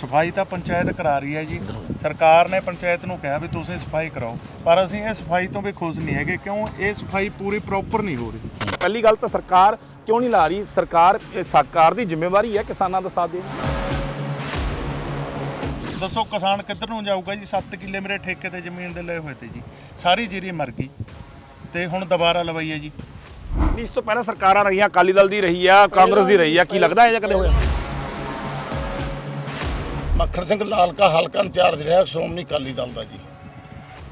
ਸਫ਼ਾਈ ਤਾਂ ਪੰਚਾਇਤ ਕਰਾ ਰਹੀ ਹੈ ਜੀ। ਸਰਕਾਰ ਨੇ ਪੰਚਾਇਤ ਨੂੰ ਕਿਹਾ ਵੀ ਤੁਸੀਂ ਸਫ਼ਾਈ ਕਰਾਓ। ਪਰ ਅਸੀਂ ਇਹ ਸਫ਼ਾਈ ਤੋਂ ਵੀ ਖੁਸ਼ ਨਹੀਂ ਹੈਗੇ ਕਿਉਂ? ਇਹ ਸਫ਼ਾਈ ਪੂਰੀ ਪ੍ਰੋਪਰ ਨਹੀਂ ਹੋ ਰਹੀ। ਪਹਿਲੀ ਗੱਲ ਤਾਂ ਸਰਕਾਰ ਕਿਉਂ ਨਹੀਂ ਲਾ ਰਹੀ? ਸਰਕਾਰ ਸਰਕਾਰ ਦੀ ਜ਼ਿੰਮੇਵਾਰੀ ਹੈ ਕਿਸਾਨਾਂ ਦਾ ਸਾਥ ਦੇਣਾ ਦੱਸੋ ਕਿਸਾਨ ਕਿੱਧਰ ਨੂੰ ਜਾਊਗਾ ਜੀ? 7 ਕਿੱਲੇ ਮੇਰੇ ਠੇਕੇ ਤੇ ਜ਼ਮੀਨ ਦੇ ਲਏ ਹੋਏ ਤੇ ਜੀ। ਸਾਰੀ ਜੀਰੀ ਮਰ ਗਈ ਤੇ ਹੁਣ ਦੁਬਾਰਾ ਲਵਾਈ ਹੈ ਜੀ ਇਸ ਤੋਂ ਪਹਿਲਾਂ ਸਰਕਾਰਾਂ ਰਹੀਆਂ ਅਕਾਲੀ ਦਲ ਦੀ ਰਹੀ ਆ ਕਾਂਗਰਸ ਦੀ ਰਹੀ ਆ। ਕੀ ਲੱਗਦਾ ਇਹ ਜਾਂ ਕਦੇ ਹੋਇਆ? ਮੱਖਰ ਸਿੰਘ ਲਾਲਕਾ ਹਲਕਾ ਇੰਚਾਰਜ ਰਿਹਾ, ਸ਼੍ਰੋਮਣੀ ਅਕਾਲੀ ਦਲ ਦਾ ਜੀ।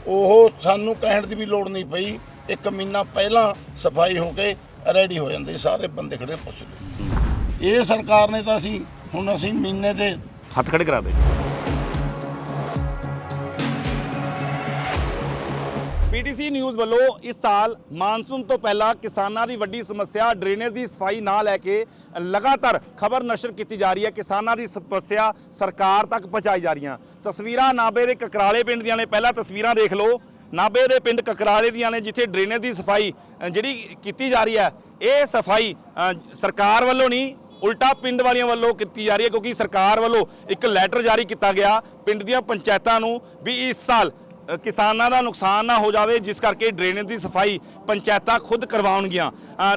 ਉਹ ਸਾਨੂੰ ਕਹਿਣ ਦੀ ਵੀ ਲੋੜ ਨਹੀਂ ਪਈ, ਇੱਕ ਮਹੀਨਾ ਪਹਿਲਾਂ ਸਫ਼ਾਈ ਹੋ ਕੇ ਰੈਡੀ ਹੋ ਜਾਂਦੇ, ਸਾਰੇ ਬੰਦੇ ਖੜੇ ਪੁੱਛਦੇ। ਇਹ ਸਰਕਾਰ ਨੇ ਤਾਂ ਅਸੀਂ, ਹੁਣ ਅਸੀਂ ਮਹੀਨੇ ਦੇ ਹੱਥ ਖੜੇ ਕਰਾ ਦੇ। ਪੀਟੀਸੀ ਨਿਊਜ਼ ਵੱਲੋਂ ਇਸ ਸਾਲ ਮਾਨਸੂਨ ਤੋਂ ਪਹਿਲਾਂ ਕਿਸਾਨਾਂ ਦੀ ਵੱਡੀ ਸਮੱਸਿਆ ਡਰੇਨੇਜ ਦੀ ਸਫ਼ਾਈ ਨਾ ਲੈ ਕੇ ਲਗਾਤਾਰ ਖਬਰ ਨਸ਼ਰ ਕੀਤੀ ਜਾ ਰਹੀ ਹੈ। ਕਿਸਾਨਾਂ ਦੀ ਸਮੱਸਿਆ ਸਰਕਾਰ ਤੱਕ ਪਹੁੰਚਾਈ ਜਾ ਰਹੀਆਂ। ਤਸਵੀਰਾਂ ਨਾਬੇ ਦੇ ਕਕਰਾਲੇ ਪਿੰਡ ਦੀਆਂ ਨੇ। ਪਹਿਲਾਂ ਤਸਵੀਰਾਂ ਦੇਖ ਲਓ। ਨਾਬੇ ਦੇ ਪਿੰਡ ਕਕਰਾਲੇ ਦੀਆਂ ਨੇ, ਜਿੱਥੇ ਡਰੇਨੇਜ ਦੀ ਸਫ਼ਾਈ ਜਿਹੜੀ ਕੀਤੀ ਜਾ ਰਹੀ ਹੈ, ਇਹ ਸਫ਼ਾਈ ਸਰਕਾਰ ਵੱਲੋਂ ਨਹੀਂ, ਉਲਟਾ ਪਿੰਡ ਵਾਲੀਆਂ ਵੱਲੋਂ ਕੀਤੀ ਜਾ ਰਹੀ ਹੈ, ਕਿਉਂਕਿ ਸਰਕਾਰ ਵੱਲੋਂ ਇੱਕ ਲੈਟਰ ਜਾਰੀ ਕੀਤਾ ਗਿਆ ਪਿੰਡ ਦੀਆਂ ਪੰਚਾਇਤਾਂ ਨੂੰ ਵੀ ਇਸ ਸਾਲ ਕਿਸਾਨਾਂ ਦਾ ਨੁਕਸਾਨ ਨਾ ਹੋ ਜਾਵੇ ਜਿਸ ਕਰਕੇ ਡਰੇਨੇਜ ਦੀ ਸਫ਼ਾਈ ਪੰਚਾਇਤਾਂ ਖੁਦ ਕਰਵਾਉਣਗੀਆਂ।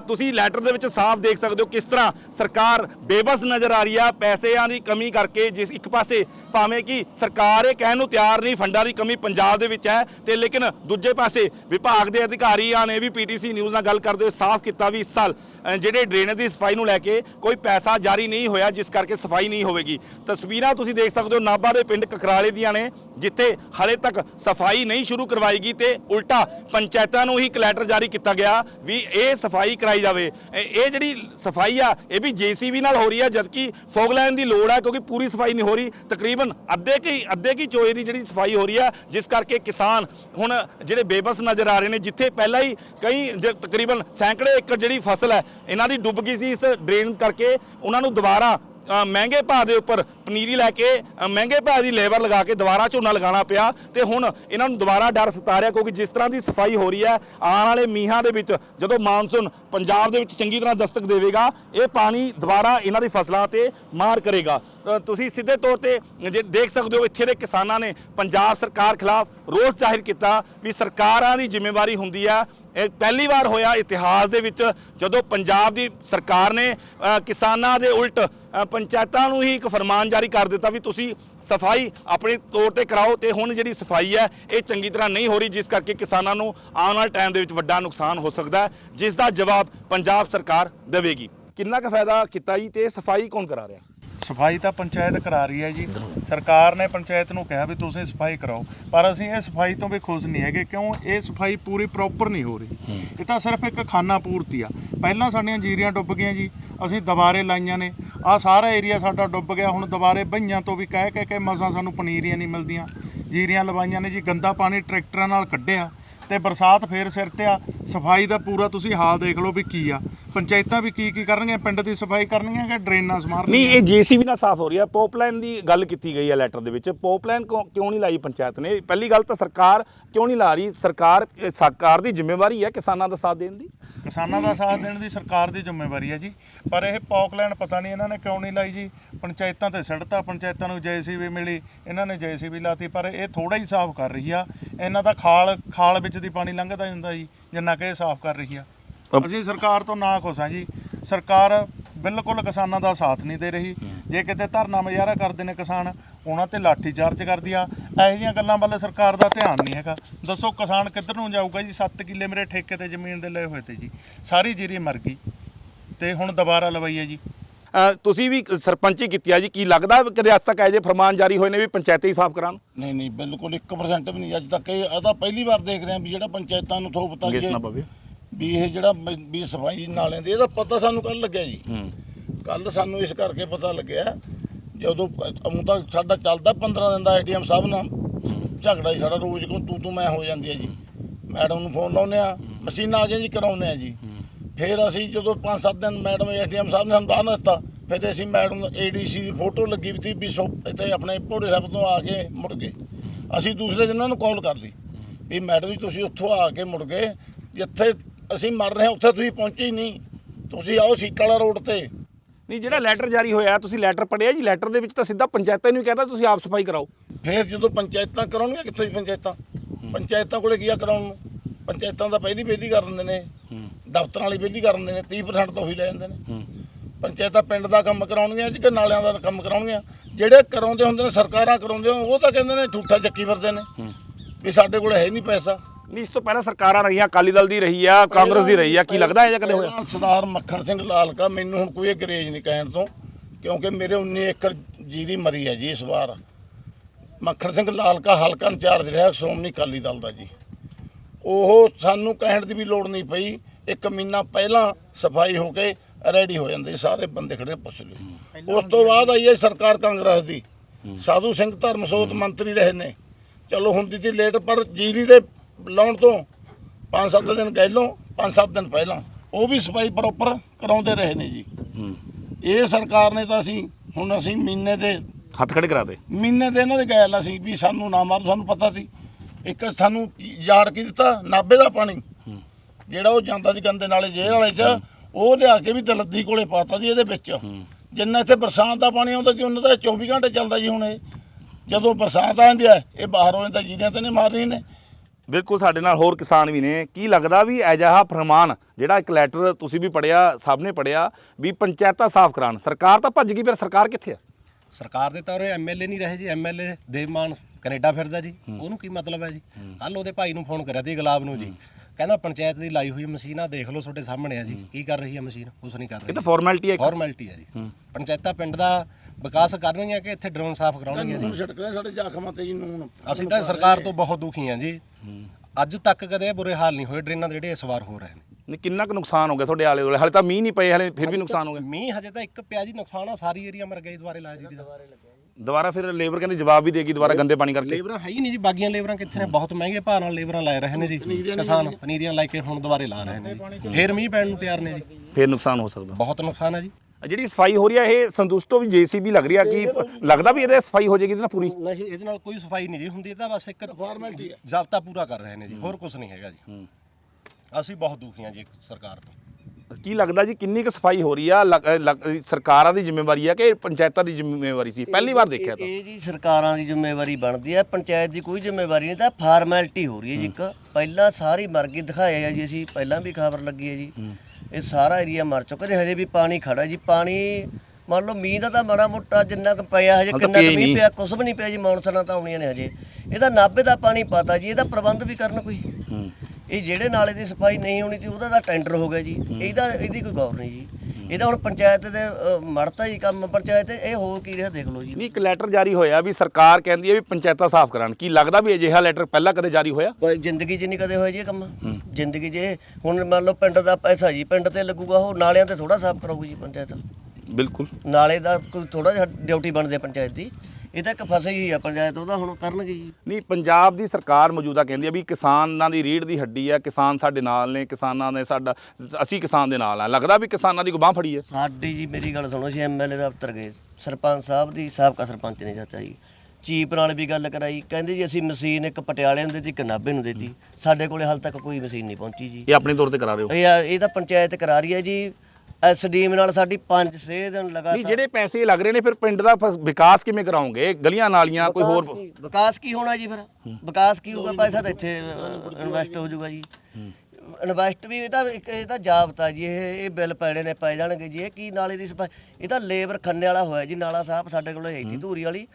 ਤੁਸੀਂ ਲੈਟਰ ਦੇ ਵਿੱਚ ਸਾਫ਼ ਦੇਖ ਸਕਦੇ ਹੋ ਕਿਸ ਤਰ੍ਹਾਂ ਸਰਕਾਰ ਬੇਬਸ ਨਜ਼ਰ ਆ ਰਹੀ ਆ, ਪੈਸਿਆਂ ਦੀ ਕਮੀ ਕਰਕੇ ਜਿਸ ਇੱਕ ਪਾਸੇ ਭਾਵੇਂ ਕਿ ਸਰਕਾਰ ਇਹ ਕਹਿਣ ਨੂੰ ਤਿਆਰ ਨਹੀਂ, ਫੰਡਾਂ ਦੀ ਕਮੀ ਪੰਜਾਬ ਦੇ ਵਿੱਚ ਹੈ ਤੇ ਲੇਕਿਨ ਦੂਜੇ ਪਾਸੇ ਵਿਭਾਗ ਦੇ ਅਧਿਕਾਰੀਆਂ ਨੇ ਵੀ ਪੀਟੀਸੀ ਨਿਊਜ਼ ਨਾਲ ਗੱਲ ਕਰਦੇ ਹੋਏ ਸਾਫ਼ ਕੀਤਾ ਵੀ ਇਸ ਸਾਲ ਜਿਹੜੇ ਡਰੇਨੇਜ ਦੀ ਸਫ਼ਾਈ ਨੂੰ ਲੈ ਕੇ ਕੋਈ ਪੈਸਾ ਜਾਰੀ ਨਹੀਂ ਹੋਇਆ, ਜਿਸ ਕਰਕੇ ਸਫ਼ਾਈ ਨਹੀਂ ਹੋਵੇਗੀ। ਤਸਵੀਰਾਂ ਤੁਸੀਂ ਦੇਖ ਸਕਦੇ ਹੋ, ਨਾਭਾ ਦੇ ਪਿੰਡ ਕਕਰਾਲੇ ਦੀਆਂ ਨੇ, ਜਿੱਥੇ ਹਾਲੇ ਤੱਕ ਸਫ਼ਾਈ ਨਹੀਂ ਸ਼ੁਰੂ ਕਰਵਾਏਗੀ ਤੇ ਉਲਟਾ ਪੰਚਾਇਤਾਂ ਨੂੰ ਹੀ ਇੱਕ ਲੈਟਰ ਜਾਰੀ ਕੀਤਾ ਗਿਆ ਵੀ ਇਹ ਸਫ਼ਾਈ ਕਰਾਈ ਜਾਵੇ। ਇਹ ਇਹ ਜਿਹੜੀ ਸਫ਼ਾਈ ਆ, ਇਹ ਵੀ ਜੀਸੀਬੀ ਨਾਲ ਹੋ ਰਹੀ ਹੈ ਜਦਕਿ ਫੋਗਲਾਈਨ ਦੀ ਲੋੜ ਹੈ ਕਿਉਂਕਿ ਪੂਰੀ ਸਫ਼ਾਈ ਨਹੀਂ ਹੋ ਰਹੀ। ਤਕਰੀਬਨ ਅੱਧੇ ਕੀ ਅੱਧੇ ਕੀ ਚੋਏ ਦੀ ਜਿਹੜੀ ਸਫ਼ਾਈ ਹੋ ਰਹੀ ਹੈ ਜਿਸ ਕਰਕੇ ਕਿਸਾਨ ਹੁਣ ਜਿਹੜੇ ਬੇਬਸ ਨਜ਼ਰ ਆ ਰਹੇ ਨੇ, ਜਿੱਥੇ ਪਹਿਲਾਂ ਹੀ ਕਈ ਜ- ਤਕਰੀਬਨ ਸੈਂਕੜੇ ਏਕੜ ਜਿਹੜੀ ਫਸਲ ਹੈ, ਇਹਨਾਂ ਦੀ ਡੁੱਬ ਗਈ ਸੀ ਇਸ ਡਰੇਨ ਕਰਕੇ। ਉਹਨਾਂ ਨੂੰ ਦੁਬਾਰਾ ਮਹਿੰਗੇ ਭਾਅ ਦੇ ਉੱਪਰ ਪਨੀਰੀ ਲੈ ਕੇ ਮਹਿੰਗੇ ਭਾਅ ਦੀ ਲੇਬਰ ਲਗਾ ਕੇ ਦੁਬਾਰਾ ਝੋਨਾ ਲਗਾਉਣਾ ਪਿਆ ਤੇ ਹੁਣ ਇਹਨਾਂ ਨੂੰ ਦੁਬਾਰਾ ਡਰ ਸਤਾ ਰਿਹਾ ਕਿਉਂਕਿ ਜਿਸ ਤਰ੍ਹਾਂ ਦੀ ਸਫ਼ਾਈ ਹੋ ਰਹੀ ਹੈ, ਆਉਣ ਵਾਲੇ ਮੀਂਹਾਂ ਦੇ ਵਿੱਚ ਜਦੋਂ ਮਾਨਸੂਨ ਪੰਜਾਬ ਦੇ ਵਿੱਚ ਚੰਗੀ ਤਰ੍ਹਾਂ ਦਸਤਕ ਦੇਵੇਗਾ, ਇਹ ਪਾਣੀ ਦੁਬਾਰਾ ਇਹਨਾਂ ਦੀ ਫਸਲਾਂ ਤੇ ਮਾਰ ਕਰੇਗਾ। ਤੁਸੀਂ ਸਿੱਧੇ ਤੌਰ ਤੇ ਜੇ ਦੇਖ ਸਕਦੇ ਹੋ ਇੱਥੇ ਦੇ ਕਿਸਾਨਾਂ ਨੇ ਪੰਜਾਬ ਸਰਕਾਰ ਖਿਲਾਫ ਰੋਸ ਜ਼ਾਹਿਰ ਕੀਤਾ ਵੀ ਸਰਕਾਰਾਂ ਦੀ ਜ਼ਿੰਮੇਵਾਰੀ ਹੁੰਦੀ ਹੈ ਇਹ ਪਹਿਲੀ ਵਾਰ ਹੋਇਆ ਇਤਿਹਾਸ ਦੇ ਵਿੱਚ ਜਦੋਂ ਪੰਜਾਬ ਦੀ ਸਰਕਾਰ ਨੇ ਕਿਸਾਨਾਂ ਦੇ ਉਲਟ ਪੰਚਾਇਤਾਂ ਨੂੰ ਹੀ ਇੱਕ ਫਰਮਾਨ ਜਾਰੀ ਕਰ ਦਿੱਤਾ ਵੀ ਤੁਸੀਂ ਸਫ਼ਾਈ ਆਪਣੇ ਤੌਰ ਤੇ ਕਰਾਓ ਤੇ ਹੁਣ ਜਿਹੜੀ ਸਫ਼ਾਈ ਹੈ, ਇਹ ਚੰਗੀ ਤਰ੍ਹਾਂ ਨਹੀਂ ਹੋ ਰਹੀ, ਜਿਸ ਕਰਕੇ ਕਿਸਾਨਾਂ ਨੂੰ ਆਉਣ ਵਾਲੇ ਟਾਈਮ ਦੇ ਵਿੱਚ ਵੱਡਾ ਨੁਕਸਾਨ ਹੋ ਸਕਦਾ ਜਿਸ ਦਾ ਜਵਾਬ ਪੰਜਾਬ ਸਰਕਾਰ ਦੇਵੇਗੀ। ਕਿੰਨਾ ਕੁ ਫਾਇਦਾ ਕੀਤਾ ਜੀ ਤੇ ਸਫ਼ਾਈ ਕੌਣ ਕਰਾ ਰਿਹਾ? ਸਫ਼ਾਈ ਤਾਂ ਪੰਚਾਇਤ ਕਰਾ ਰਹੀ ਹੈ ਜੀ। ਸਰਕਾਰ ਨੇ ਪੰਚਾਇਤ ਨੂੰ ਕਿਹਾ ਵੀ ਤੁਸੀਂ ਸਫ਼ਾਈ ਕਰਾਓ। ਪਰ ਅਸੀਂ ਇਹ ਸਫ਼ਾਈ ਤੋਂ ਵੀ ਖੁਸ਼ ਨਹੀਂ ਹੈਗੇ ਕਿਉਂ? ਇਹ ਸਫ਼ਾਈ ਪੂਰੀ ਪ੍ਰੋਪਰ ਨਹੀਂ ਹੋ ਰਹੀ। ਇਹ ਤਾਂ ਸਿਰਫ ਇੱਕ ਖਾਨਾ ਪੂਰਤੀ ਆ। ਪਹਿਲਾਂ ਸਾਡੀਆਂ ਜੀਰੀਆਂ ਡੁੱਬ ਗਈਆਂ ਜੀ। ਅਸੀਂ ਦੁਬਾਰੇ ਲਾਈਆਂ ਨੇ। ਆ ਸਾਰਾ ਏਰੀਆ ਸਾਡਾ ਡੁੱਬ ਗਿਆ। ਹੁਣ ਦੁਬਾਰੇ ਬਈਆਂ ਤੋਂ ਵੀ ਕਹਿ ਕਹਿ ਕੇ ਮਸਾਂ ਸਾਨੂੰ ਪਨੀਰੀਆਂ ਨਹੀਂ ਮਿਲਦੀਆਂ। ਜੀਰੀਆਂ ਲਵਾਈਆਂ ਨੇ ਜੀ। ਗੰਦਾ ਪਾਣੀ ਟਰੈਕਟਰਾਂ ਨਾਲ ਕੱਢਿਆ ਤੇ ਬਰਸਾਤ ਫੇਰ ਸਿਰ ਤੇ ਆ। ਸਫ਼ਾਈ ਦਾ ਪੂਰਾ ਤੁਸੀਂ ਹਾਲ ਦੇਖ ਲਓ ਵੀ ਕੀ ਆ। ਪੰਚਾਇਤਾਂ ਵੀ ਕੀ ਕੀ ਕਰਨਗੀਆਂ? ਪਿੰਡ ਦੀ ਸਫ਼ਾਈ ਕਰਨਗੀਆਂ ਕਿ ਡਰੇਨਾਂ ਨਹੀਂ ਸਮਾਰਨਗੀਆਂ ਇਹ ਜੀਸੀਬੀ ਨਾਲ ਸਾਫ਼ ਹੋ ਰਹੀ ਹੈ ਪੋਪਲਾਈਨ ਦੀ ਗੱਲ ਕੀਤੀ ਗਈ ਹੈ ਲੈਟਰ ਦੇ ਵਿੱਚ। ਪੋਪਲਾਈਨ ਕਿਉਂ ਨਹੀਂ ਲਾਈ ਪੰਚਾਇਤ ਨੇ? ਪਹਿਲੀ ਗੱਲ ਤਾਂ ਸਰਕਾਰ ਕਿਉਂ ਨਹੀਂ ਲਾ ਰਹੀ? ਸਰਕਾਰ ਇਹ ਸਰਕਾਰ ਦੀ ਜ਼ਿੰਮੇਵਾਰੀ ਹੈ ਕਿਸਾਨਾਂ ਦਾ ਸਾਥ ਦੇਣ ਦੀ। ਕਿਸਾਨਾਂ ਦਾ ਸਾਥ ਦੇਣ ਦੀ ਸਰਕਾਰ ਦੀ ਜ਼ਿੰਮੇਵਾਰੀ ਹੈ ਜੀ। ਪਰ ਇਹ ਪੌਕਲੈਂਡ ਪਤਾ ਨਹੀਂ ਇਹਨਾਂ ਨੇ ਕਿਉਂ ਨਹੀਂ ਲਾਈ ਜੀ। ਪੰਚਾਇਤਾਂ ਤੇ ਸੜਤਾ ਪੰਚਾਇਤਾਂ ਨੂੰ ਜੇਸੀਬੀ ਮਿਲੀ ਇਹਨਾਂ ਨੇ ਜੇਸੀਬੀ ਲਾਤੀ ਪਰ ਇਹ ਥੋੜਾ ਹੀ ਸਾਫ਼ ਕਰ ਰਹੀ ਆ। ਇਹਨਾਂ ਦਾ ਖਾਲ ਖਾਲ ਵਿੱਚ ਦੀ ਪਾਣੀ ਲੰਘਦਾ ਜਾਂਦਾ ਜੀ ਜਿੰਨਾ ਕਿ ਇਹ ਸਾਫ਼ ਕਰ ਰਹੀ ਆ। ਅਸੀਂ ਸਰਕਾਰ ਤੋਂ ਨਾ ਖੁਸ਼ ਹਾਂ ਜੀ। ਸਰਕਾਰ ਬਿਲਕੁਲ ਕਿਸਾਨਾਂ ਦਾ ਸਾਥ ਨਹੀਂ ਦੇ ਰਹੀ। ਜੇ ਕਿਤੇ ਧਰਨਾ ਮੁਜ਼ਾਹਰਾ ਕਰਦੇ ਨੇ ਕਿਸਾਨ ਉਹਨਾਂ ਤੇ ਲਾਠੀ ਚਾਰਜ ਕਰਦੀ ਆ। ਇਹੋ ਜਿਹੀਆਂ ਗੱਲਾਂ ਵੱਲ ਸਰਕਾਰ ਦਾ ਧਿਆਨ ਨਹੀਂ ਹੈਗਾ। ਦੱਸੋ ਕਿਸਾਨ ਕਿੱਧਰ ਨੂੰ ਜਾਊਗਾ ਜੀ? 7 ਕਿੱਲੇ ਮੇਰੇ ਠੇਕੇ ਤੇ ਜ਼ਮੀਨ ਦੇ ਲਏ ਹੋਏ ਤੇ ਜੀ। ਸਾਰੀ ਜੀਰੀ ਮਰ ਗਈ। ਤੇ ਹੁਣ ਦੁਬਾਰਾ ਲਵਾਈ ਹੈ ਜੀ ਤੁਸੀਂ ਵੀ ਸਰਪੰਚੀ ਕੀਤੀ ਆ ਜੀ। ਕੀ ਲੱਗਦਾ ਕਦੇ ਅੱਜ ਤੱਕ ਇਹ ਜੇ ਫਰਮਾਨ ਜਾਰੀ ਹੋਏ ਨੇ ਵੀ ਪੰਚਾਇਤਾਂ ਹੀ ਸਾਫ਼ ਕਰਾਉਣ? ਨਹੀਂ ਨਹੀਂ ਬਿਲਕੁਲ 1% ਵੀ ਨਹੀਂ। ਅੱਜ ਤੱਕ ਇਹ ਆਦਾ ਪਹਿਲੀ ਵਾਰ ਦੇਖ ਰਹੇ ਹਾਂ ਵੀ ਜਿਹੜਾ ਪੰਚਾਇਤਾਂ ਨੂੰ ਥੋਪਤਾ ਜੀ ਵੀ ਇਹ ਜਿਹੜਾ ਮ- ਵੀ ਸਫ਼ਾਈ ਨਾਲਿਆਂ ਦੀ ਇਹਦਾ ਪਤਾ ਸਾਨੂੰ ਕੱਲ ਲੱਗਿਆ ਜੀ। ਹੂੰ। ਕੱਲ ਸਾਨੂੰ ਇਸ ਕਰਕੇ ਪਤਾ ਲੱਗਿਆ ਜਦੋਂ ਅਮੂ ਤਾਂ ਸਾਡਾ ਚੱਲਦਾ 15 ਦਿਨ ਦਾ ਏਟੀਐਮ ਸਾਹਿਬ ਨਾਲ। ਝਗੜਾ ਹੀ ਸਾਡਾ ਰੋਜ਼ ਕੋ ਤੂੰ ਤੂੰ ਮੈਂ ਹੋ ਜਾਂਦੀ ਹੈ ਜੀ। ਮੈਡਮ ਨੂੰ ਫੋਨ ਲਾਉਂਦੇ ਆ ਮਸ਼ੀਨਾਂ ਆ ਗਈਆਂ ਜੀ ਕਰਾਉਂਦੇ ਆ ਜੀ। ਫਿਰ ਅਸੀਂ ਜਦੋਂ 5-7 ਦਿਨ ਮੈਡਮ ਏਟੀਐਮ ਸਾਹਿਬ ਨੇ ਸਾਨੂੰ ਰਾਹ ਨਾ ਦਿੱਤਾ ਫਿਰ ਅਸੀਂ ਮੈਡਮ ਏਡੀਸੀ ਦੀ ਫੋਟੋ ਲੱਗੀ ਵੀ ਸੀ ਵੀ ਸੋ ਇੱਥੇ ਆਪਣੇ ਭੋੜੇ ਸਾਹਿਬ ਤੋਂ ਆ ਕੇ ਮੁੜ ਗਏ। ਅਸੀਂ ਦੂਸਰੇ ਦਿਨ ਉਹਨਾਂ ਨੂੰ ਕਾਲ ਕਰ ਲਈ ਵੀ ਮੈਡਮ ਜੀ ਤੁਸੀਂ ਉੱਥੋਂ ਆ ਕੇ ਮੁੜ ਗਏ ਜਿੱਥੇ ਅਸੀਂ ਮਰ ਰਹੇ ਹਾਂ ਉੱਥੇ ਤੁਸੀਂ ਪਹੁੰਚੇ ਹੀ ਨਹੀਂ। ਤੁਸੀਂ ਆਓ ਸੀਟ ਵਾਲਾ ਰੋਡ ਤੇ। ਨਹੀਂ ਜਿਹੜਾ ਲੈਟਰ ਜਾਰੀ ਹੋਇਆ ਤੁਸੀਂ ਲੈਟਰ ਪੜਿਆ ਜੀ? ਲੈਟਰ ਦੇ ਵਿੱਚ ਤਾਂ ਸਿੱਧਾ ਪੰਚਾਇਤਾਂ ਨੂੰ ਕਹਿੰਦਾ ਤੁਸੀਂ ਆਪ ਸਫ਼ਾਈ ਕਰਾਓ। ਫੇਰ ਜਦੋਂ ਪੰਚਾਇਤਾਂ ਕਰਾਉਣਗੀਆਂ ਕਿੱਥੋਂ ਜੀ ਪੰਚਾਇਤਾਂ? ਪੰਚਾਇਤਾਂ ਕੋਲੇ ਕੀ ਆ ਕਰਾਉਣ ਨੂੰ? ਪੰਚਾਇਤਾਂ ਦਾ ਪਹਿਲੀ ਬੇਲੀ ਕਰ ਦਿੰਦੇ ਨੇ। ਦਫ਼ਤਰਾਂ ਵਾਲੀ ਬੇਲੀ ਕਰ ਦਿੰਦੇ ਨੇ 30% ਤੋਂ ਹੀ ਲੈ ਜਾਂਦੇ ਨੇ। ਪੰਚਾਇਤਾਂ ਪਿੰਡ ਦਾ ਕੰਮ ਕਰਾਉਣਗੀਆਂ ਜੀ ਕਿ ਨਾਲਿਆਂ ਦਾ ਕੰਮ ਕਰਾਉਣਗੀਆਂ। ਜਿਹੜੇ ਕਰਾਉਂਦੇ ਹੁੰਦੇ ਨੇ ਸਰਕਾਰਾਂ ਕਰਾਉਂਦੇ ਉਹ ਤਾਂ ਕਹਿੰਦੇ ਨੇ ਠੂਠਾ ਚੱਕੀ ਫਿਰਦੇ ਨੇ। ਵੀ ਸਾਡੇ ਕੋਲ ਹੈ ਨਹੀਂ ਪੈਸਾ। ਨਹੀਂ ਇਸ ਤੋਂ ਪਹਿਲਾਂ ਸਰਕਾਰਾਂ ਰਹੀਆਂ ਅਕਾਲੀ ਦਲ ਦੀ ਰਹੀ ਆ ਕਾਂਗਰਸ ਦੀ ਰਹੀ ਆ ਕੀ ਲੱਗਦਾ ਇਹ ਜਾਂ ਕਦੇ ਹੋਇਆ? ਪਹਿਲਾਂ ਸਰਦਾਰ ਮੱਖਣ ਸਿੰਘ ਲਾਲਕਾ ਮੈਨੂੰ ਹੁਣ ਕੋਈ ਗਰੇਜ ਨਹੀਂ ਕਹਿਣ ਤੋਂ ਕਿਉਂਕਿ ਮੇਰੇ 19 ਏਕੜ ਜੀਰੀ ਮਰੀ ਹੈ ਜੀ ਇਸ ਵਾਰ। ਮੱਖਣ ਸਿੰਘ ਲਾਲਕਾ ਹਲਕਾ ਇੰਚਾਰਜ ਰਿਹਾ ਸ਼੍ਰੋਮਣੀ ਅਕਾਲੀ ਦਲ ਦਾ ਜੀ। ਉਹ ਸਾਨੂੰ ਕਹਿਣ ਦੀ ਵੀ ਲੋੜ ਨਹੀਂ ਪਈ ਇੱਕ ਮਹੀਨਾ ਪਹਿਲਾਂ ਸਫ਼ਾਈ ਹੋ ਕੇ ਰੈਡੀ ਹੋ ਜਾਂਦੇ ਸਾਰੇ ਬੰਦੇ ਖੜੇ ਪੁੱਛ ਲਓ। ਉਸ ਤੋਂ ਬਾਅਦ ਆਈ ਹੈ ਸਰਕਾਰ ਕਾਂਗਰਸ ਦੀ। ਸਾਧੂ ਸਿੰਘ ਧਰਮਸੋਤ ਮੰਤਰੀ ਰਹੇ ਨੇ। ਚਲੋ ਹੁੰਦੀ ਸੀ ਲੇਟ ਪਰ ਜੀਰੀ ਦੇ ਲਾਉਣ ਤੋਂ 5-7 ਦਿਨ ਗਹਿਲੋਂ 5-7 ਦਿਨ ਪਹਿਲਾਂ। ਉਹ ਵੀ ਸਫ਼ਾਈ ਪ੍ਰੋਪਰ ਕਰਾਉਂਦੇ ਰਹੇ ਨੇ ਜੀ। ਇਹ ਸਰਕਾਰ ਨੇ ਤਾਂ ਅਸੀਂ ਹੁਣ ਅਸੀਂ ਮਹੀਨੇ ਦੇ ਹੱਥ ਖੜੇ ਕਰਾਤੇ? ਮਹੀਨੇ ਦੇ ਇਹਨਾਂ ਦੇ ਗੈਲ ਅਸੀਂ ਵੀ ਸਾਨੂੰ ਨਾ ਮਾਰੋ ਸਾਨੂੰ ਪਤਾ ਸੀ। ਇੱਕ ਸਾਨੂੰ ਯਾੜ ਕੀ ਦਿੱਤਾ? ਨਾਬੇ ਦਾ ਪਾਣੀ। ਜਿਹੜਾ ਉਹ ਜਾਂਦਾ ਸੀ ਗੰਦੇ ਨਾਲੇ ਜੇਲ੍ਹ ਵਾਲੇ ਚ ਉਹ ਲਿਆ ਕੇ ਵੀ ਦਲੱਦੀ ਕੋਲੇ ਪਾਤਾ ਜੀ ਇਹਦੇ ਵਿੱਚ। ਜਿੰਨਾ ਇੱਥੇ ਬਰਸਾਤ ਦਾ ਪਾਣੀ ਆਉਂਦਾ ਜੀ ਉਹਨਾਂ ਦਾ 24 ਘੰਟੇ ਚੱਲਦਾ ਜੀ ਹੁਣ ਇਹ। ਜਦੋਂ ਬਰਸਾਤ ਆ ਜਾਂਦੀ ਹੈ ਇਹ ਬਾਹਰ ਹੋ ਜਾਂਦਾ ਜੀਰੀਆਂ ਤੇ ਨਹੀਂ ਮਾਰ ਰਹੀ ਨੇ। ਬਿਲਕੁਲ ਸਾਡੇ ਨਾਲ ਹੋਰ ਕਿਸਾਨ ਵੀ ਨੇ। ਕੀ ਲੱਗਦਾ ਵੀ ਅਜਿਹਾ ਫਰਮਾਨ ਜਿਹੜਾ ਇੱਕ ਲੈਟਰ ਤੁਸੀਂ ਵੀ ਪੜਿਆ ਸਭ ਨੇ ਪੜਿਆ ਵੀ ਪੰਚਾਇਤਾਂ ਸਾਫ਼ ਕਰਾਉਣ। ਸਰਕਾਰ ਤਾਂ ਭੱਜ ਗਈ ਫਿਰ ਸਰਕਾਰ ਕਿੱਥੇ ਆ? ਸਰਕਾਰ ਦੇ ਤੌਰ ਐਮਐਲਏ ਨਹੀਂ ਰਹੇ ਜੀ। ਐਮਐਲਏ ਦੇਵਮਾਨ ਕੈਨੇਡਾ ਫਿਰਦਾ ਜੀ। ਉਹਨੂੰ ਕੀ ਮਤਲਬ ਹੈ ਜੀ? ਕੱਲ ਉਹਦੇ ਭਾਈ ਨੂੰ ਫੋਨ ਕਰਿਆ ਤੀ ਗੁਲਾਬ ਨੂੰ ਜੀ। ਕਹਿੰਦਾ ਪੰਚਾਇਤ ਦੀ ਲਾਈ ਹੋਈ ਮਸ਼ੀਨ ਆ ਦੇਖ ਲਓ ਤੁਹਾਡੇ ਸਾਹਮਣੇ ਆ ਜੀ। ਕੀ ਕਰ ਰਹੀ ਹੈ ਮਸ਼ੀਨ? ਕੁਝ ਨਹੀਂ ਕਰ ਇਹ ਰਹੀ। ਤਾਂ ਫਾਰਮੈਲਿਟੀ ਹੈ। ਫਾਰਮੈਲਿਟੀ ਹੈ ਜੀ। ਪੰਚਾਇਤਾਂ ਪਿੰਡ ਦਾ ਵਿਕਾਸ ਕਰਨਗੀਆਂ ਕਿ ਇੱਥੇ ਡਰੋਨ ਸਾਫ਼ ਕਰਾਉਣਗੀਆਂ ਜੀ? ਸਾਡੇ ਜ਼ਖਮਾਂ ਤੇ ਜੀ ਨੂਨ। ਅਸੀਂ ਤਾਂ ਸਰਕਾਰ ਤੋਂ ਬਹੁਤ ਦੁਖੀ ਹਾਂ ਜੀ। ਅੱਜ ਤੱਕ ਕਦੇ ਇਹ ਬੁਰੇ ਹਾਲ ਨਹੀਂ ਹੋਏ ਡਰੇਨਾਂ ਦੇ ਜਿਹੜੇ ਇਸ ਵਾਰ ਹੋ ਰਹੇ ਨੇ। ਨਹੀਂ ਕਿੰਨਾ ਕੁ ਨੁਕਸਾਨ ਹੋ ਗਿਆ ਤੁਹਾਡੇ ਆਲੇ ਦੁਆਲੇ? ਹਲੇ ਤਾਂ ਮੀਂਹ ਨਹੀਂ ਪਏ ਹਲੇ ਫਿਰ ਵੀ ਨੁਕਸਾਨ ਹੋ ਗਿਆ। ਮੀਂਹ ਹਜੇ ਤਾਂ ਇੱਕ ਪਿਆ ਜੀ ਨੁਕਸਾਨ ਆ ਸਾਰੀ ਏਰੀਆ ਮਰ ਗਈ ਦੁਬਾਰੇ ਲਾਇਆ ਜੀ ਦਾ ਦੁਬਾਰਾ ਫਿਰ ਲੇਬਰ ਕਹਿੰਦੇ ਜਵਾਬ ਵੀ ਦੇਗੀ ਦੁਬਾਰਾ ਗੰਦੇ ਪਾਣੀ ਕਰਕੇ। ਲੇਬਰਾਂ ਹੈ ਹੀ ਨਹੀਂ ਜੀ ਬਾਗੀਆਂ ਲੇਬਰਾਂ ਕਿੱਥੇ ਨੇ? ਬਹੁਤ ਮਹਿੰਗੇ ਭਾਅ ਨਾਲ ਲੇਬਰਾਂ ਲਾਏ ਰਹੇ ਨੇ ਜੀ ਕਿਸਾਨ ਪਨੀਰੀਆਂ ਲੈ ਕੇ ਹੁਣ ਦੁਬਾਰੇ ਲਾ ਰਹੇ ਨੇ ਫੇਰ ਮੀਂਹ ਪੈਣ ਨੂੰ ਤਿਆਰ ਨੇ ਜੀ। ਫਿਰ ਨੁਕਸਾਨ ਹੋ ਸਕਦਾ। ਬਹੁਤ ਨੁਕਸਾਨ ਹੈ ਜੀ। ਜਿਹੜੀ ਸਫ਼ਾਈ ਹੋ ਰਹੀ ਹੈ ਇਹ ਸੰਤੁਸ਼ਟੋ ਵੀ ਜੀਸੀਬੀ ਲੱਗ ਰਹੀ ਆ ਕਿ ਲੱਗਦਾ ਵੀ ਇਹਦੇ ਸਫ਼ਾਈ ਹੋ ਜਾਏਗੀ ਇਹਦੇ ਨਾਲ ਪੂਰੀ? ਨਹੀਂ ਇਹਦੇ ਨਾਲ ਕੋਈ ਸਫ਼ਾਈ ਨਹੀਂ ਜੀ ਹੁੰਦੀ ਇਹ ਤਾਂ ਬਸ ਇੱਕ ਫਾਰਮੈਲਿਟੀ ਹੈ ਜ਼ਾਬਤਾ ਪੂਰਾ ਕਰ ਰਹੇ ਨੇ ਜੀ ਹੋਰ ਕੁਝ ਨਹੀਂ ਹੈਗਾ ਜੀ। ਅਸੀਂ ਬਹੁਤ ਦੁਖੀ ਹਾਂ ਜੀ ਸਰਕਾਰ ਤੋਂ। ਕੀ ਲੱਗਦਾ ਜੀ ਕਿੰਨੀ ਕੁ ਸਫ਼ਾਈ ਹੋ ਰਹੀ ਆ ਲੱਗ- ਅ, ਲੱਗ- ਸਰਕਾਰਾਂ ਦੀ ਜ਼ਿੰਮੇਵਾਰੀ ਆ ਕਿ ਪੰਚਾਇਤਾਂ ਦੀ ਜ਼ਿੰਮੇਵਾਰੀ ਸੀ? ਪਹਿਲੀ ਵਾਰ ਦੇਖਿਆ ਤਾਂ। ਇਹ ਜੀ ਸਰਕਾਰਾਂ ਦੀ ਜ਼ਿੰਮੇਵਾਰੀ ਬਣਦੀ ਹੈ ਪੰਚਾਇਤ ਦੀ ਕੋਈ ਜ਼ਿੰਮੇਵਾਰੀ ਨਹੀਂ ਤਾਂ ਫਾਰਮੈਲਿਟੀ ਹੋ ਰਹੀ ਹੈ ਜੀ ਇੱਕ। ਪਹਿਲਾਂ ਸਾਰੀ ਮਰ ਗਈ ਦਿਖਾਇਆ ਹੈ ਜੀ ਅਸੀਂ ਪਹਿਲਾਂ ਵੀ ਖਬਰ ਲੱਗੀ ਹੈ ਜੀ। ਇਹ ਸਾਰਾ ਏਰੀਆ ਮਰ ਚੁੱਕਾ ਜੀ ਹਜੇ ਵੀ ਪਾਣੀ ਖੜਾ ਜੀ ਪਾਣੀ ਮੰਨ ਲਓ ਮੀਂਹ ਦਾ ਤਾਂ ਮਾੜਾ ਮੋਟਾ ਜਿੰਨਾ ਕੁ ਪਿਆ ਹਜੇ ਕਿੰਨਾ ਕੁ ਮੀਂਹ। ਪਿਆ ਕੁਛ ਵੀ ਨਹੀਂ ਪਿਆ ਜੀ ਮੌਨਸੂਨਾਂ ਤਾਂ ਆਉਣੀਆਂ ਨੇ ਹਜੇ। ਇਹਦਾ ਨਾਭੇ ਦਾ ਪਾਣੀ ਪਤਾ ਜੀ ਇਹਦਾ ਪ੍ਰਬੰਧ ਵੀ ਕਰਨ ਕੋਈ। ਇਹ ਜਿਹੜੇ ਨਾਲੇ ਦੀ ਸਫ਼ਾਈ ਨਹੀਂ ਹੋਣੀ ਸੀ ਉਹਦਾ ਤਾਂ ਟੈਂਡਰ ਹੋ ਗਿਆ ਜੀ। ਇਹਦਾ ਇਹਦੀ ਕੋਈ ਗੌਰ ਨਹੀਂ ਜੀ। ਇਹਦਾ ਹੁਣ ਪੰਚਾਇਤ ਦੇ ਮੜਤਾ ਜੀ ਕੰਮ ਪੰਚਾਇਤ ਇਹ ਹੋ ਕੀ ਰਿਹਾ ਦੇਖ ਲਓ ਜੀ। ਨਹੀਂ ਇੱਕ ਲੈਟਰ ਜਾਰੀ ਹੋਇਆ ਵੀ ਸਰਕਾਰ ਕਹਿੰਦੀ ਹੈ ਵੀ ਪੰਚਾਇਤਾਂ ਸਾਫ਼ ਕਰਾਉਣ। ਕੀ ਲੱਗਦਾ ਵੀ ਅਜਿਹਾ ਲੈਟਰ ਪਹਿਲਾਂ ਕਦੇ ਜਾਰੀ ਹੋਇਆ? ਕੋਈ ਜ਼ਿੰਦਗੀ 'ਚ ਨਹੀਂ ਕਦੇ ਹੋਇਆ ਜੀ ਇਹ ਕੰਮ? ਜ਼ਿੰਦਗੀ 'ਚ ਇਹ ਹੁਣ ਮੰਨ ਲਓ ਪਿੰਡ ਦਾ ਪੈਸਾ ਜੀ ਪਿੰਡ ਤੇ ਲੱਗੂਗਾ ਉਹ ਨਾਲਿਆਂ ਤੇ ਥੋੜਾ ਸਾਫ਼ ਕਰਾਊਗੀ ਜੀ ਪੰਚਾਇਤ। ਬਿਲਕੁਲ। ਨਾਲੇ ਦਾ ਕੋਈ ਥੋੜਾ ਜਿਹਾ ਡਿਊਟੀ ਬਣਦੀ ਹੈ ਪੰਚਾਇਤ ਦੀ। ਇਹ ਤਾਂ ਇੱਕ ਫਸੇ ਹੀ ਆ ਪੰਚਾਇਤ ਉਹਦਾ ਹੁਣ ਕਰਨਗੇ ਜੀ। ਨਹੀਂ ਪੰਜਾਬ ਦੀ ਸਰਕਾਰ ਮੌਜੂਦਾ ਕਹਿੰਦੀ ਹੈ ਵੀ ਕਿਸਾਨਾਂ ਦੀ ਰੀੜ ਦੀ ਹੱਡੀ ਆ ਕਿਸਾਨ ਸਾਡੇ ਨਾਲ ਨੇ ਕਿਸਾਨਾਂ ਨੇ ਸਾਡਾ ਅਸੀਂ ਕਿਸਾਨ ਦੇ ਨਾਲ ਆ। ਲੱਗਦਾ ਵੀ ਕਿਸਾਨਾਂ ਦੀ ਬਾਹ ਫੜੀ ਹੈ ਸਾਡੀ ਜੀ ਮੇਰੀ ਗੱਲ ਸੁਣੋ ਅਸੀਂ ਐਮਐਲਏ ਦਫ਼ਤਰ ਗਏ। ਸਰਪੰਚ ਸਾਹਿਬ ਦੀ ਸਾਬਕਾ ਸਰਪੰਚ ਨੇ ਚਾਚਾ ਜੀ। ਚੀਪ ਨਾਲ ਵੀ ਗੱਲ ਕਰਾਈ। ਕਹਿੰਦੇ ਜੀ ਅਸੀਂ ਮਸ਼ੀਨ ਇੱਕ ਪਟਿਆਲੇ ਨੂੰ ਦਿੱਤੀ ਇੱਕ ਨਾਭੇ ਨੂੰ ਦਿੱਤੀ। ਸਾਡੇ ਕੋਲੇ ਹਾਲ ਤੱਕ ਕੋਈ ਮਸ਼ੀਨ ਨਹੀਂ ਪਹੁੰਚੀ ਜੀ। ਇਹ ਆਪਣੇ ਤੌਰ ਤੇ ਕਰਾ ਰਹੇ ਹੋ? ਇਹ ਆ- ਇਹ ਤਾਂ ਪੰਚਾਇਤ ਕਰਾ ਰਹੀ ਹੈ ਜੀ। ਐਸਡੀਐਮ ਨਾਲ ਸਾਡੀ 5-6 ਦਿਨ ਨਹੀਂ ਲਗਾਤਾਰ ਜਿਹੜੇ ਪੈਸੇ ਲੱਗ ਰਹੇ ਨੇ ਫਿਰ ਪਿੰਡ ਦਾ ਵਿਕਾਸ ਕਿਵੇਂ ਕਰਾਉਂਗੇ? ਗਲੀਆਂ ਨਾਲੀਆਂ ਕੋਈ ਹੋਰ ਵਿਕਾਸ ਕੀ- ਵਿਕਾਸ ਕੀ ਹੋਣਾ ਜੀ ਫਿਰ? ਵਿਕਾਸ ਕੀ ਹੋਊਗਾ? ਪੈਸਾ ਤਾਂ ਇੱਥੇ ਇਨਵੈਸਟ ਹੋ ਜਾਊਗਾ ਜੀ। ਇਨਵੈਸਟ ਵੀ ਇਹ ਤਾਂ ਇੱਕ ਇਹ ਤਾਂ ਜਾਬਤਾ ਜੀ ਇਹ ਇਹ ਬਿੱਲ ਪੈੜੇ ਨੇ ਪੈ ਜਾਣਗੇ ਜੀ। ਇਹ ਕੀ ਨਾਲੇ ਦੀ ਸਫ਼ਾਈ ਇਹ ਤਾਂ ਲੇਬਰ ਖੰਨੇ ਵਾਲਾ ਹੋਇਆ ਜੀ ਨਾਲਾ ਸਾਹਿਬ ਸਾਡੇ ਕੋਲ ਹੈ। ਜੀ ਧੂਰੀ ਵਾਲੀ।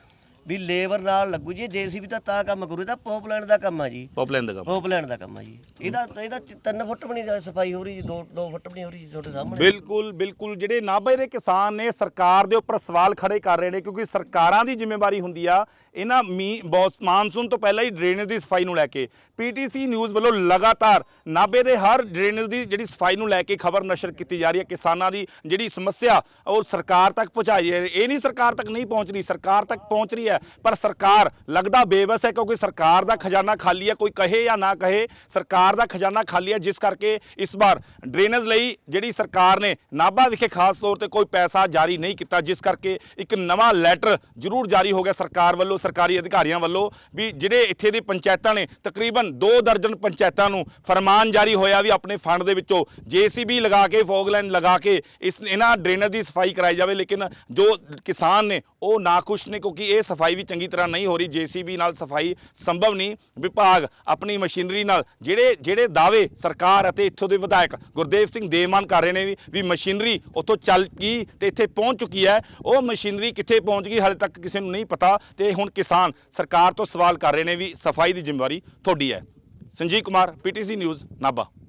ਵੀ ਲੇਬਰ ਨਾਲ ਲੱਗੂ ਜੀ ਜੇਸੀਬੀ ਤਾਂ ਤਾਂ ਕੰਮ ਕਰੂ ਇਹ ਤਾਂ ਪੋਪ ਲੈਣ ਦਾ ਕੰਮ ਆ ਜੀ। ਪੌਪਲਾਈਨ ਦਾ ਕੰਮ। ਪੋਪ ਲੈਣ ਦਾ ਕੰਮ ਆ ਜੀ। ਇਹਦਾ ਇਹਦਾ 3 ਫੁੱਟ ਵੀ ਨਹੀਂ ਸਫ਼ਾਈ ਹੋ ਰਹੀ ਜੀ 2 2 ਫੁੱਟ ਵੀ ਨਹੀਂ ਹੋ ਰਹੀ ਜੀ ਤੁਹਾਡੇ ਸਾਹਮਣੇ। ਬਿਲਕੁਲ ਬਿਲਕੁਲ। ਜਿਹੜੇ ਨਾਭੇ ਦੇ ਕਿਸਾਨ ਨੇ ਸਰਕਾਰ ਦੇ ਉੱਪਰ ਸਵਾਲ ਖੜੇ ਕਰ ਰਹੇ ਨੇ ਕਿਉਂਕਿ ਸਰਕਾਰਾਂ ਦੀ ਜ਼ਿੰਮੇਵਾਰੀ ਹੁੰਦੀ ਆ ਇਹਨਾਂ ਮੀ ਮਾਨਸੂਨ ਤੋਂ ਪਹਿਲਾਂ ਹੀ ਡਰੇਨੇਜ ਦੀ ਸਫ਼ਾਈ ਨੂੰ ਲੈ ਕੇ। ਪੀਟੀਸੀ ਨਿਊਜ਼ ਵੱਲੋਂ ਲਗਾਤਾਰ ਨਾਭੇ ਦੇ ਹਰ ਡਰੇਨੇਜ ਦੀ ਜਿਹੜੀ ਸਫ਼ਾਈ ਨੂੰ ਲੈ ਕੇ ਖਬਰ ਨਸ਼ਰ ਕੀਤੀ ਜਾ ਰਹੀ ਹੈ। ਕਿਸਾਨਾਂ ਦੀ ਜਿਹੜੀ ਸਮੱਸਿਆ ਉਹ ਸਰਕਾਰ ਤੱਕ ਪਹੁੰਚਾਈ ਹੈ। ਇਹ ਨਹੀਂ ਸਰਕਾਰ ਤੱਕ ਨਹੀਂ ਪਹੁੰਚ ਰਹੀ ਸਰਕਾਰ ਤੱਕ ਪਹੁੰਚ ਰਹੀ ਹੈ। ਹੈ। ਪਰ ਸਰਕਾਰ ਲੱਗਦਾ ਬੇਬਸ ਹੈ ਕਿਉਂਕਿ ਸਰਕਾਰ ਦਾ ਖਜ਼ਾਨਾ ਖਾਲੀ ਹੈ, ਕੋਈ ਕਹੇ ਜਾਂ ਨਾ ਕਹੇ, ਸਰਕਾਰ ਦਾ ਖਜ਼ਾਨਾ ਖਾਲੀ ਹੈ, ਜਿਸ ਕਰਕੇ ਇਸ ਵਾਰ ਡਰੇਨੇਜ ਲਈ ਜਿਹੜੀ ਸਰਕਾਰ ਨੇ ਨਾਭਾ ਵਿਖੇ ਖਾਸ ਤੌਰ ਤੇ ਕੋਈ ਪੈਸਾ ਜਾਰੀ ਨਹੀਂ ਕੀਤਾ, ਜਿਸ ਕਰਕੇ ਇੱਕ ਨਵਾਂ ਲੈਟਰ ਜ਼ਰੂਰ ਜਾਰੀ ਹੋ ਗਿਆ ਸਰਕਾਰ ਵੱਲੋਂ, ਸਰਕਾਰੀ ਅਧਿਕਾਰੀਆਂ ਵੱਲੋਂ ਵੀ ਜਿਹੜੇ ਇੱਥੇ ਦੀ ਪੰਚਾਇਤਾਂ ਨੇ, ਤਕਰੀਬਨ 2 ਦਰਜਨ ਪੰਚਾਇਤਾਂ ਨੂੰ ਫਰਮਾਨ ਜਾਰੀ ਹੋਇਆ ਵੀ ਆਪਣੇ ਫੰਡ ਦੇ ਵਿੱਚੋਂ ਜੀਸੀਬੀ ਲਗਾ ਕੇ ਫੋਗਲਾਈਨ ਲਗਾ ਕੇ ਇਸ, ਇਹਨਾਂ ਡਰੇਨੇਜ ਦੀ ਸਫ਼ਾਈ ਕਰਾਈ ਜਾਵੇ, ਲੇਕਿਨ ਜੋ ਕਿਸਾਨ ਨੇ ਉਹ ਨਾਖੁਸ਼ ਨੇ ਕਿਉਂਕਿ ਇਹ ਸਫ਼ਾਈ ਸਫ਼ਾਈ ਵੀ ਚੰਗੀ ਤਰ੍ਹਾਂ ਨਹੀਂ ਹੋ ਰਹੀ, ਜੀਸੀਬੀ ਨਾਲ ਸਫ਼ਾਈ ਸੰਭਵ ਨਹੀਂ। ਵਿਭਾਗ ਆਪਣੀ ਮਸ਼ੀਨਰੀ ਨਾਲ ਜਿਹੜੇ ਜਿਹੜੇ ਦਾਅਵੇ ਸਰਕਾਰ ਅਤੇ ਇੱਥੋਂ ਦੇ ਵਿਧਾਇਕ ਗੁਰਦੇਵ ਸਿੰਘ ਦੇਮਾਨ ਕਰ ਰਹੇ ਨੇ ਵੀ ਵੀ ਮਸ਼ੀਨਰੀ ਉੱਥੋਂ ਚੱਲ ਗਈ ਤੇ ਇੱਥੇ ਪਹੁੰਚ ਚੁੱਕੀ ਹੈ। ਉਹ ਮਸ਼ੀਨਰੀ ਕਿੱਥੇ ਪਹੁੰਚ ਗਈ, ਹਾਲੇ ਤੱਕ ਕਿਸੇ ਨੂੰ ਨਹੀਂ ਪਤਾ ਤੇ ਹੁਣ ਕਿਸਾਨ ਸਰਕਾਰ ਤੋਂ ਸਵਾਲ ਕਰ ਰਹੇ ਨੇ ਵੀ ਸਫ਼ਾਈ ਦੀ ਜ਼ਿੰਮੇਵਾਰੀ ਤੁਹਾਡੀ ਹੈ। Sanjeev Kumar, PTC news, Nabha.